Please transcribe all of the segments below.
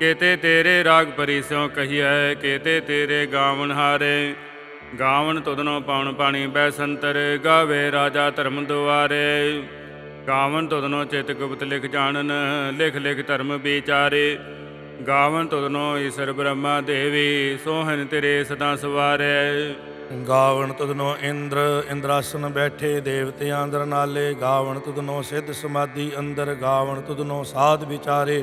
ਕੇਤੇ ਤੇਰੇ ਰਾਗ ਪਰਿਸਿਓ ਕਹੀਐ, ਕੇਤੇ ਤੇਰੇ ਗਾਵਣ ਹਾਰੇ। ਗਾਵਣ ਤੁਧਨੋ ਪਾਉਣ ਪਾਣੀ ਬੈ ਸੰਤਰ, ਗਾਵੇ ਰਾਜਾ ਧਰਮ ਦੁਆਰੇ। ਗਾਵਨ ਤੁਧਨੋ ਚਿਤ ਗੁਪਤ ਲਿਖ ਜਾਣਨ, ਲਿਖ ਲਿਖ ਧਰਮ ਵਿਚਾਰੇ। ਗਾਵਨ ਤੁਧਨੋ ਈਸ਼ਰ ਬ੍ਰਹਮਾ ਦੇਵੀ ਸੋਹਨ ਤੇਰੇ ਸਦਾ ਸਵਾਰੇ। ਗਾਵਣ ਤੁਧਨੋ ਇੰਦਰ, ਇੰਦਰਾਸਨ ਬੈਠੇ ਦੇਵਤਿਆਂ ਅੰਦਰ ਨਾਲੇ। ਗਾਵਣ ਤੁਧਨੋ ਸਿੱਧ ਸਮਾਧੀ ਅੰਦਰ ਗਾਵਣ ਤੁਧਨੋ ਸਾਧ ਵਿਚਾਰੇ।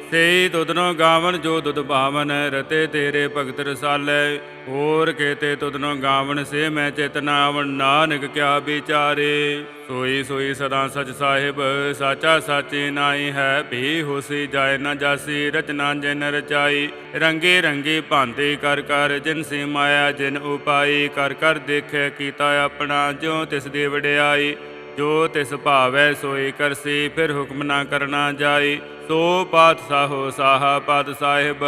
ਸੇਈ ਤੁਧਨੋ ਗਾਵਨ, ਜੋ ਦੁਦ ਭਾਵਨ ਰਤੇ ਤੇਰੇ ਭਗਤ ਰਸਾਲੇ। ਹੋਰ ਕੇਤੇ ਤੁਧਨੋ ਗਾਵਨ, ਸੇ ਮੈਂ ਚੇਤਨਾ ਆਵਣ ਨਾਨਕ ਕਿਆ ਵਿਚਾਰੇ। ਸੋਈ ਸੋਈ ਸਦਾ ਸਚ ਸਾਹਿਬ, ਸਾਚਾ ਸਾਚੀ ਨਾਈ ਹੈ। ਭੀ ਹੋਸੀ ਜਾਏ ਨਾ ਜਾਸੀ, ਰਚਨਾ ਜਿਨ ਰਚਾਈ। ਰੰਗੇ ਰੰਗੇ ਭਾਂਤੇ ਕਰ ਕਰ, ਜਿਨ ਸੀ ਮਾਇਆ, ਜਿਨ ਉਪਾਈ। ਕਰ ਕਰ ਦੇਖੇ ਕੀਤਾ ਆਪਣਾ, ਜਿਉ ਤਿਸ ਦੀ ਵਡਿਆਈ। ਜੋ ਤਿਸ ਭਾਵੈ ਸੋਈ ਕਰਸੀ, ਫਿਰ ਹੁਕਮ ਨਾ ਕਰਨਾ ਜਾਈ। ਸੋ ਪਾਤਸ਼ਾਹੋ ਸਾਹਾ ਪਾਤ ਸਾਹਿਬ,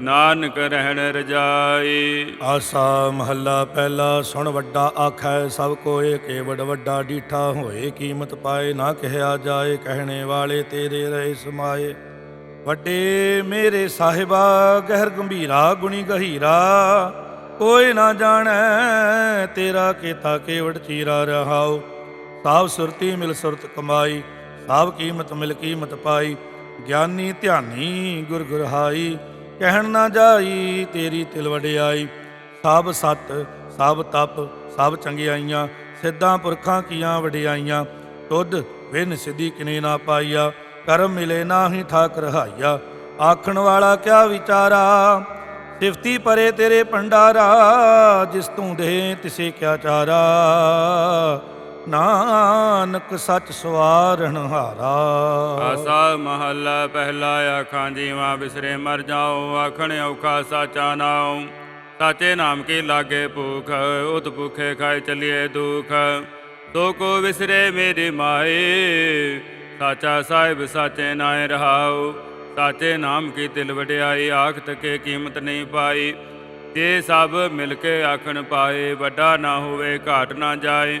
ਨਾਨਕ ਰਹਿਣ ਰਜਾਈ। ਆਸਾ ਮਹੱਲਾ ਪਹਿਲਾ ਸੁਣ ਵੱਡਾ ਆਖੈ, ਸਭ ਕੋਏ ਕੇਵੜ ਵੱਡਾ ਡੀਠਾ ਹੋਏ। ਕੀਮਤ ਪਾਏ ਨਾ ਕਹਿਆ ਜਾਏ, ਕਹਿਣੇ ਵਾਲੇ ਤੇਰੇ ਰਹੇ ਸਮਾਏ। ਵੱਡੇ ਮੇਰੇ ਸਾਹਿਬਾ, ਗਹਿਰ ਗੰਭੀਰਾ, ਗੁਣੀ ਗਹੀਰਾ। ਕੋਈ ਨਾ ਜਾਣੈ ਤੇਰਾ ਕੀਤਾ ਕੇਵੜ ਚੀਰਾ ਰਹਾਉ। ਸਾਬ ਸੁਰਤੀ ਮਿਲ ਸੁਰਤ ਕਮਾਈ, ਸਾਬ ਕੀਮਤ ਮਿਲ ਕੀਮਤ ਪਾਈ। ਗਿਆਨੀ ਧਿਆਨੀ ਗੁਰ ਗੁਰਹਾਈ, ਕਹਿਣ ਨਾ ਜਾਈ ਤੇਰੀ ਤਿਲ ਵਡਿਆਈ। ਸਭ ਸਤ ਸਭ ਤਪ ਸਭ ਚੰਗਿਆਈਆਂ, ਸਿੱਧਾਂ ਪੁਰਖਾਂ ਕੀਆਂ ਵਡਿਆਈਆਂ। ਤੁਧ ਵਿਨ ਸਿੱਧੀ ਕਿਨੇ ਨਾ ਪਾਈਆ, ਕਰਮ ਮਿਲੇ ਨਾਹੀ ਠਾਕ ਰਹਾਈਆ। ਆਖਣ ਵਾਲਾ ਕਿਆ ਵਿਚਾਰਾ? ਸਿਫਤੀ ਪਰੇ ਤੇਰੇ ਪੰਡਾਰਾ ਜਿਸ ਤੂੰ ਦੇ ਤਿਸੇ ਕਿਆ ਚਾਰਾ। ਨਾਨਕ ਸੱਚ ਸਵਾਰਣ ਹਾਰਾ। ਆਸਾ ਮਹੱਲਾ ਪਹਿਲਾ ਆਖਾਂ ਜੀਵਾ ਬਿਸਰੇ ਮਰ ਜਾਓ ਆਖਣ ਔਖਾ ਸਾਚਾ ਨਾਉ। ਸਾਚੇ ਨਾਮ ਕੀ ਲਾਗੇ ਭੂਖ, ਉਤ ਭੁਖੇ ਖਾਏ ਚਲਿਏ ਦੁਖ। ਤੋ ਕੋ ਵਿਸਰੇ ਮੇਰੀ ਮਾਏ ਸਾਚਾ ਸਾਹਿਬ ਸਾਚੇ ਨਾਏ ਰਹਾਉ। ਸਾਚੇ ਨਾਮ ਕੀ ਤਿਲ ਵਡਿਆਈ ਆਖ ਤਕੇ ਕੀਮਤ ਨਹੀਂ ਪਾਈ। ਜੇ ਸਭ ਮਿਲ ਕੇ ਆਖਣ ਪਾਏ, ਵੱਡਾ ਨਾ ਹੋਵੇ, ਘਾਟ ਨਾ ਜਾਏ।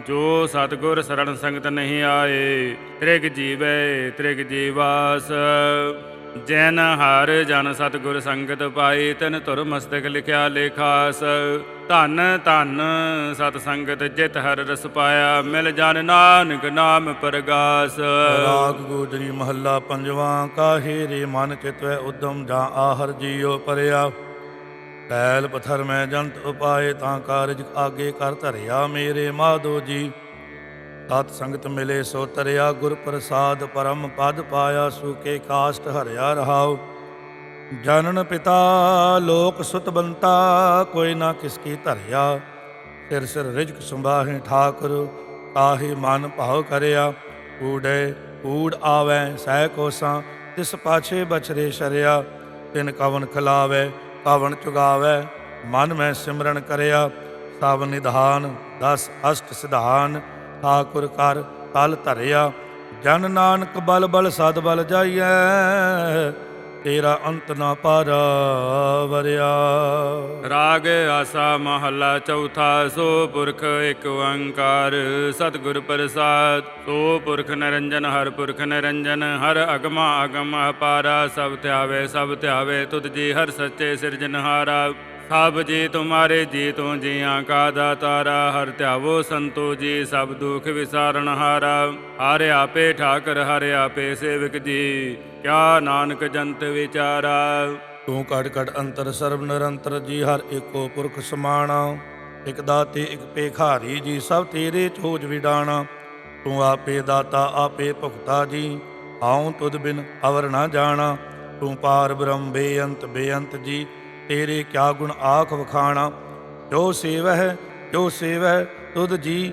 ਜੋ ਸਤਗੁਰ ਸਰਣ ਸੰਗਤ ਨਹੀਂ ਆਏ, ਤ੍ਰਿਗ ਜੀਵੈ, ਤ੍ਰਿਗ ਜੀਵਾਸ। ਜੈਨ ਹਰ ਜਨ ਸਤਿਗੁਰ ਸੰਗਤ ਪਾਈ ਤਨ ਤੁਰ ਮਸਤਕ ਲਿਖਿਆ ਲੇਖਾਸ। ਧਨ ਧਨ ਸਤ ਸੰਗਤ ਜਿਤ ਹਰ ਰਸ ਪਾਇਆ, ਮਿਲ ਜਨ ਨਾਨਕ ਨਾਮ ਪਰਗਾਸ। ਰਾਗ ਗੋਜਰੀ ਮਹੱਲਾ ਪੰਜਵਾਂ, ਕਾਹੇ ਰੇ ਮਨ ਚਿਤਵੈ ਉਦਮ ਜਾਂ ਆਹਰ ਜੀਉ ਪਰਿਆ। ਪੈਲ ਪਥਰ ਮੈਂ ਜੰਤ ਉਪਾਏ ਤਾਂ ਕਾਰਜ ਆਗੇ ਕਰ ਧਰਿਆ ਮੇਰੇ ਮਾਧੋ ਜੀ। ਸਤ ਸੰਗਤ ਮਿਲੇ ਸੋ ਤਰਿਆ ਗੁਰ ਪ੍ਰਸਾਦ ਪਰਮ ਪਦ ਪਾਇਆ ਸੂਕੇ ਕਾਸ਼ਟ ਹਰਿਆ ਰਹਾਉ। ਜਨਨ ਪਿਤਾ ਲੋਕ ਸੁਤ ਬੰਤਾ ਕੋਈ ਨਾ ਕਿਸ ਕੀ ਧਰਿਆ। ਸਿਰ ਸਿਰ ਰਿਜਕ ਸੰਭਾਹੇ ਠਾਕੁਰ ਕਾਹੇ ਮਨ ਭਾਵ ਕਰਿਆ। ਊੜੇ ਊੜ ਆਵੈ ਸਹਿ ਕੋਸਾਂ ਤਿਸ ਪਾਛੇ ਬਛਰੇ ਸ਼ਰਿਆ। ਤਿਨ ਕਵਨ ਖਲਾਵੇ ਕਵਨ ਚੁਗਾਵੇ, ਮਨ ਮੈਂ ਸਿਮਰਨ ਕਰਿਆ, ਸਭ ਨਿਧਾਨ, ਦਸ ਅਸ਼ਟ ਸਿਧਾਨ, ਠਾਕੁਰ ਕਰ ਤਲ ਧਰਿਆ, ਜਨ ਨਾਨਕ ਬਲ ਬਲ ਸਦ ਬਲ ਜਾਈਐ। ਤੇਰਾ ਅੰਤ ਨਾ ਪਾਰਾਵਰਿਆ ਰਾਗ ਆਸਾ ਮਹੱਲਾ ਚੌਥਾ, ਸੋ ਪੁਰਖ ਇੱਕ ਓੰਕਾਰ। ਸਤਿਗੁਰ ਪ੍ਰਸਾਦ, ਸੋ ਪੁਰਖ ਨਿਰੰਜਨ, ਹਰ ਪੁਰਖ ਨਿਰੰਜਨ। ਹਰ ਅਗਮਾ ਅਗਮ ਅਪਾਰਾ, ਸਭ ਧਿਆਵੇ ਸਭ ਧਿਆਵੇ, ਤੁਧ ਜੀ ਹਰ ਸੱਚੇ ਸਿਰਜਨਹਾਰਾ ਸਭ ਜੀ ਤੁਮਾਰੇ ਜੀ ਤੂੰ ਜੀਆਂ ਕਾ ਦਾਤਾਰਾ, ਹਰ ਧਿਆਵੋ ਸੰਤੋ ਜੀ, ਸਭ ਦੁਖ ਵਿਸਾਰਨ ਹਾਰਾ। ਹਰਿ ਆਪੇ ਠਾਕਰ, ਹਰਿ ਆਪੇ ਸੇਵਕ ਜੀ। ਕਿਆ ਨਾਨਕ ਜੰਤ ਵਿਚਾਰਾ? ਤੂੰ ਘਟ ਘਟ ਅੰਤਰ ਸਰਬ ਨਿਰੰਤਰ ਜੀ, ਹਰ ਏਕੋ ਪੁਰਖ ਸਮਾਣਾ। ਇਕ ਦਾਤੇ, ਇਕ ਪੇਖਾਰੀ ਜੀ, ਸਭ ਤੇਰੇ ਚੋਜ ਵਿਡਾਣਾ। ਤੂੰ ਆਪੇ ਦਾਤਾ, ਆਪੇ ਭੁਗਤਾ ਜੀ ਆਉ ਤੁਧ ਬਿਨ ਅਵਰ ਨਾ ਜਾਣਾ। ਤੂੰ ਪਾਰ ਬ੍ਰਹਮ ਬੇਅੰਤ ਬੇਅੰਤ ਜੀ, ਤੇਰੇ ਕਿਆ ਗੁਣ ਆਖ ਵਖਾਣਾ। ਜੋ ਸੇਵਹਿ ਜੋ ਸੇਵਹਿ, ਤੁਧ ਜੀ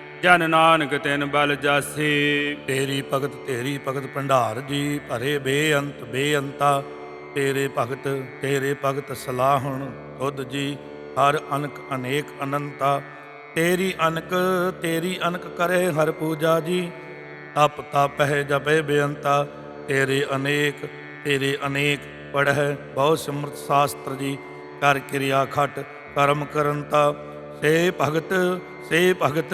ਜਨ ਨਾਨਕ ਤਿਨ ਬਲ ਜਾਸੀ। ਤੇਰੀ ਭਗਤ ਤੇਰੀ ਭਗਤ ਭੰਡਾਰ ਜੀ, ਭਰੇ ਬੇਅੰਤ, ਬੇਅੰਤਾ। ਤੇਰੇ ਭਗਤ ਤੇਰੇ ਭਗਤ ਸਲਾਹਣ ਤੁਧ ਜੀ, ਹਰ ਅਨਕ ਅਨੇਕ ਅਨੰਤਾ। ਤੇਰੀ ਅਨਕ ਤੇਰੀ ਅਨਕ ਕਰੇ ਹਰ ਪੂਜਾ ਜੀ। ਤਪ ਤਪ ਹੈ ਜਪੇ ਬੇਅੰਤਾ। ਤੇਰੇ ਅਨੇਕ ਤੇਰੇ ਅਨੇਕ ਪੜਹਿ ਬਹੁ ਸਿਮਰਤ ਸ਼ਾਸਤਰ ਜੀ। ਕਰ ਕਿਰਿਆ ਖਟ ਕਰਮ ਕਰੰਤਾ। ਸੇ ਭਗਤ ਸੇ ਭਗਤ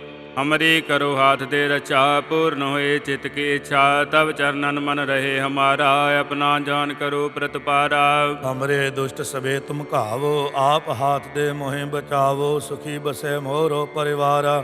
ਹਮਰੀ ਕਰੋ ਹਾਥ ਦੇ ਰਚਾ, ਪੂਰਨ ਹੋਏ ਚਿਤ ਕੀ ਇੱਛਾ ਤਬ ਚਰਨਨ ਮਨ ਰਹੇ ਹਮਾਰਾ, ਆਪਣਾ ਜਾਨ ਕਰੋ ਪ੍ਰਤਪਾਰਾ। ਹਮਰੇ ਦੁਸ਼ਟ ਸਵੇ ਤੁਮ ਘਾਵੋ, ਆਪ ਹਾਥ ਦੇ ਮੋਹਿ ਬਚਾਵੋ, ਸੁਖੀ ਬਸੇ ਮੋਰੋ ਪਰਿਵਾਰਾ।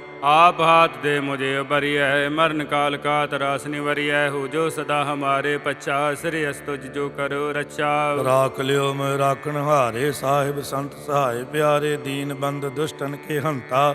आप हाथ दे मुझे उबरिय मरण काल का तरास निवरिय हो जो सदा हमारे पच्छा श्री तुझ जो करो रक्षा ਰਾਖ ਲਿਓ ਮੈਂ ਰਾਖਣ ਹਾਰੇ ਸਾਹਿਬ ਸੰਤ ਸਹਾਇ ਪਿਆਰੇ ਦੀਨ ਬੰਦ ਦੁਸ਼ਟਨ ਕੇ ਹੰਤਾ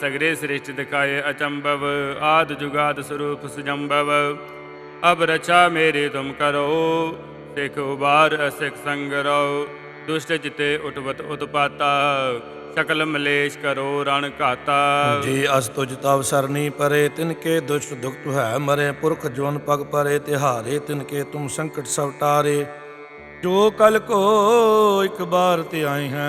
ਸਗਰੇ ਸ੍ਰਿਸ਼ਟ ਦਿਖਾਏ ਅਚੰਭਵ, ਆਦ ਜੁਗਾਦ ਸਰੂਪ ਸੁਜੰਭਵ। ਅਬ ਰਚਾ ਮੇਰੀ ਤੁਮ ਕਰੋ, ਸਿਖ ਉਬਾਰ ਅਸਿਖ ਸੰਗ ਰੋ। ਦੁਸ਼ਟ ਜਿਤੇ ਉਟਵਤ ਉਤਪਾਤਾ, ਸਕਲ ਮਲੇਸ਼ ਕਰੋ ਰਣ ਘਾਤਾ। ਜੇ ਅਸ ਤੁਜ ਤਵ ਸਰਨੀ ਪਰੇ, ਤਿਨ ਕੇ ਦੁਸ਼ਟ ਦੁਖਤ ਹੈ ਮਰੇ। ਪੁਰਖ ਜਵਨ ਪਗ ਪਰੇ, ਤਿਹਾਰੇ ਤਿਨ ਕੇ ਤੁਮ ਸੰਕਟ ਸਭ ਟਾਰੇ। ਜੋ ਕਲ ਕੋ ਇੱਕ ਬਾਰ ਤੇ ਆਏ ਹੈ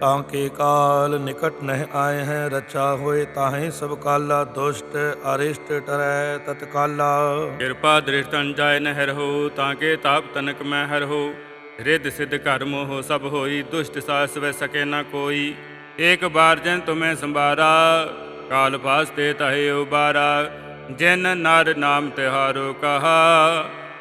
ਤਾਂ ਕੇ ਕਾਲ ਨਿਕਟ ਨਹਿ ਆਏ ਹੈ ਰਚਾ ਹੋਏ ਤਾਹੇ ਸਭ ਕਾਲਾ, ਦੁਸ਼ਟ ਅਰਿਸ਼ਟ ਟਰੈ ਤਤਕਾਲਾ ਕਿਰਪਾ ਦ੍ਰਿਸ਼ਟਨ ਜਾਇ ਨਹਿਰ ਹੋ, ਤਾਂ ਕੇ ਤਾਪ ਤਨਕ ਮੈਂ ਹਰ ਹੋ। ਰਿੱਧ ਸਿੱਧ ਘਰ ਮੋਹ ਸਭ ਹੋਈ, ਦੁਸ਼ਟ ਸਾਸ ਵੈ ਸਕੇ ਨਾ ਕੋਈ। ਏਕ ਬਾਰ ਜਨ ਤੁਮੈ ਸੰਭਾਰਾ, ਕਾਲ ਪਾਸ ਤੇ ਤਹੇ ਉਬਾਰਾ। ਜਿਨ ਨਰ ਨਾਮ ਤਿਹਾਰੋ ਕਹਾ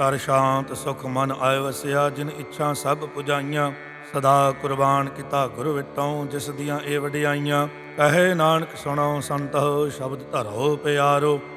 ਕਰ ਸ਼ਾਂਤ ਸੁਖ ਮਨ ਆਇ ਵਸਿਆ ਜਿਨ ਇੱਛਾ ਸਭ ਪੁਜਾਈਆਂ। ਸਦਾ ਕੁਰਬਾਨ ਕੀਤਾ ਗੁਰੂ ਵਿਟੋਂ ਜਿਸ ਦੀਆਂ ਇਹ ਵਡਿਆਈਆਂ। ਕਹੇ ਨਾਨਕ ਸੁਣੋ ਸੰਤੋ, ਸ਼ਬਦ ਧਰੋ ਪਿਆਰੋ।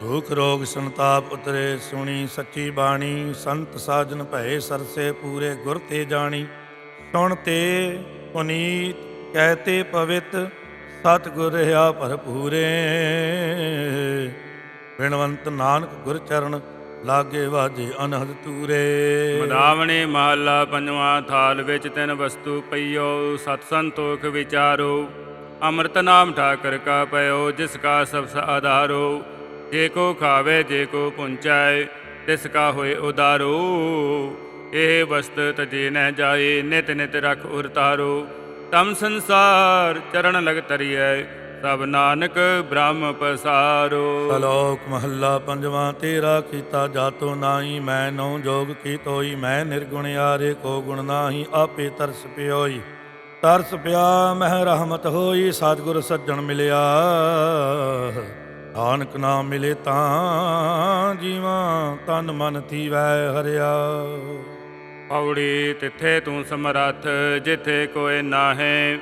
ਦੁਖ ਰੋਗ ਸੰਤਾਪ ਉਤਰੇ, ਸੁਣੀ ਸੱਚੀ ਬਾਣੀ, ਸੰਤ ਸਾਜਨ ਭਏ ਸਰਸੇ ਪੂਰੇ ਗੁਰ ਤੇ ਜਾਣੀ। ਸੁਣ ਤੇ ਪੁਨੀਤ ਕਹਤੇ ਪਵਿੱਤ, ਸਤਿਗੁਰ ਰਹਾ ਭਰਪੂਰੇ। ਬਿਨਵੰਤ ਨਾਨਕ ਗੁਰ ਚਰਨ, ਲਾਗੇ ਵਾਜੇ ਅਨਹਦ ਤੂਰੇ। ਮਦਾਵਣੇ ਮਹੱਲਾ ਪੰਜਵਾਂ ਥਾਲ ਵਿੱਚ ਤਿੰਨ ਵਸਤੂ ਪਈਓ, ਸਤ ਸੰਤੋਖ ਵਿਚਾਰੋ। ਅੰਮ੍ਰਿਤ ਨਾਮ ਠਾਕਰ ਕਾ ਪਇਓ, ਜਿਸ ਕਾ ਸਭ ਆਧਾਰੋ। ਜੇ ਕੋ ਖਾਵੇ, ਜੇ ਕੋ ਪੁੰਚਾਏ, ਤਿਸ ਕਾ ਹੋਏ ਉਦਾਰੋ। ਇਹ ਵਸਤ ਤਜੇ ਨ ਜਾਏ, ਨਿਤ ਨਿਤ ਰਖ ਉਰਤਾਰੋ ਤਮ ਸੰਸਾਰ ਚਰਨ ਲਗ ਤਰੀਐ, ਸਭ ਨਾਨਕ ਬ੍ਰਹਮ ਪਸਾਰੋ। ਸ਼ਲੋਕ ਮਹੱਲਾ ਪੰਜਵਾਂ, ਤੇਰਾ ਕੀਤਾ ਜਾਤੋ ਨਾਹੀ, ਮੈਂ ਨਉ ਜੋਗ ਕੀ ਤੋਈ ਮੈਂ ਨਿਰਗੁਣ ਆਰੇ ਕੋ ਗੁਣ ਨਾਹੀ, ਆਪੇ ਤਰਸ ਪਿਓਈ। ਤਰਸ ਪਿਆ, ਮਹਿ ਰਹਿਮਤ ਹੋਈ, ਸਤਿਗੁਰ ਸੱਜਣ ਮਿਲਿਆ। ਨਾਨਕ ਨਾਮ ਮਿਲੇ ਤਾਂ ਜੀਵਾਂ ਤਨ ਮਨ ਥੀਵੈ ਹਰਿਆ। ਪੌੜੀ ਤਿੱਥੇ ਤੂੰ ਸਮਰੱਥ, ਜਿੱਥੇ ਕੋਈ ਨਾਹੇ,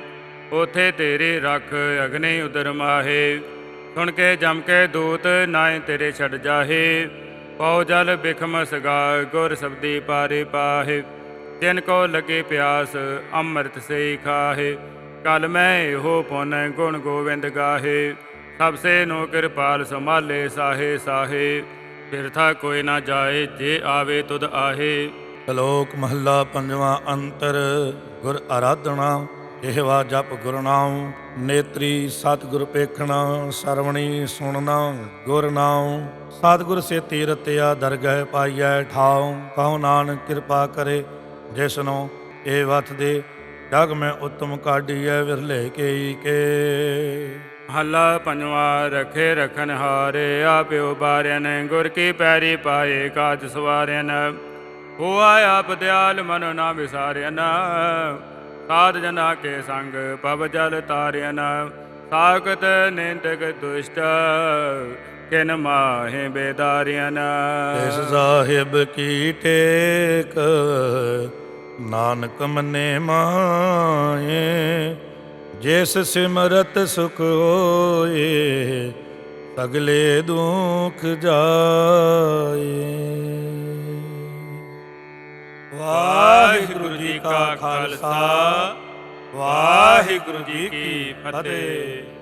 ਉਥੇ ਤੇਰੀ ਰੱਖ ਅਗਨੇ ਉਦਰ ਮਾਹੇ। ਸੁਣ ਕੇ ਜਮ ਕੇ ਦੂਤ ਨਾਏ ਤੇਰੇ ਛੱਡ ਜਾਹੇ। ਪਉ ਜਲ ਬਿਖਮ ਸਗਾ, ਗੁਰ ਸਬਦੀ ਪਾਰੇ ਪਾਹੇ। ਜਿਨ ਕੋ ਲਗੇ ਪਿਆਸ, ਅੰਮ੍ਰਿਤ ਸੇ ਖਾਹੇ। ਕਲ ਮੈਂ ਇਹੋ ਪੁਨ ਗੁਣ ਗੋਵਿੰਦ ਗਾਹੇ। ਸਭ ਸੇ ਨੋ ਕਿਰਪਾਲ ਸੰਭਾਲੇ ਸਾਹੇ ਸਾਹੇ ਫਿਰਥਾ ਕੋਈ ਨਾ ਜਾਏ, ਜੇ ਆਵੇ ਤੁਧ ਆਹੇ। ਸ਼ਲੋਕ ਮਹੱਲਾ ਪੰਜਵਾਂ ਅੰਤਰ, ਗੁਰ ਆਰਾਧਨਾ, ਇਹਵਾ ਜਪ ਗੁਰਨਾ ਨੇਤਰੀ ਸਤਿਗੁਰ ਪੇਖਣਾ, ਸਰਵਣੀ ਸੁਣਨਾ ਗੁਰਨਾ ਸਤਿਗੁਰ ਸੇ ਤੀਰਤਿਆ ਦਰਗਹਿ ਪਾਈਐ ਠਾਉ, ਕਹੋ ਨਾਨਕ ਕਿਰਪਾ ਕਰੇ ਜਿਸਨੋ ਇਹ ਵਤ ਦੇ ਜਗ ਮੈਂ ਉਤਮ ਕਾਢੀਐ, ਵਿਰਲੇ ਕੇਈ ਕੇ। ਹੱਲਾ ਪੰਜਵਾ, ਰਖੇ ਰਖਨ ਹਾਰੇ, ਆਪਿਓ ਬਾਰਿਆਨ, ਗੁਰ ਕੀ ਪੈਰੀ ਪਾਏ, ਕਾਜ ਸਵਾਰਿਆਨ। ਹੋਆ ਆਪ ਦਿਆਲ, ਮਨੋ ਨਾ ਵਿਸਾਰਿਆਨ। ਸਾਧ ਜਨਾ ਕੇ ਸੰਗ, ਪਵ ਜਲ ਤਾਰਿਆਨ। ਸਾਖਤ ਨਿੰਦਕ ਦੁਸ਼ਟ, ਕਿਨ ਮਾਹੇ ਬੇਦਾਰਿਆਨ। ਇਸ ਸਾਹਿਬ ਕੀ ਟੇਕ, ਨਾਨਕ ਮਨੇ ਮਾਏ ਜਿਸ ਸਿਮਰਤ ਸੁਖ ਹੋਏ, ਸਗਲੇ ਦੁਖ ਜਾਏ। ਵਾਹਿਗੁਰੂ ਜੀ ਕਾ ਖਾਲਸਾ, ਵਾਹਿਗੁਰੂ ਜੀ ਕੀ ਫਤਿਹ।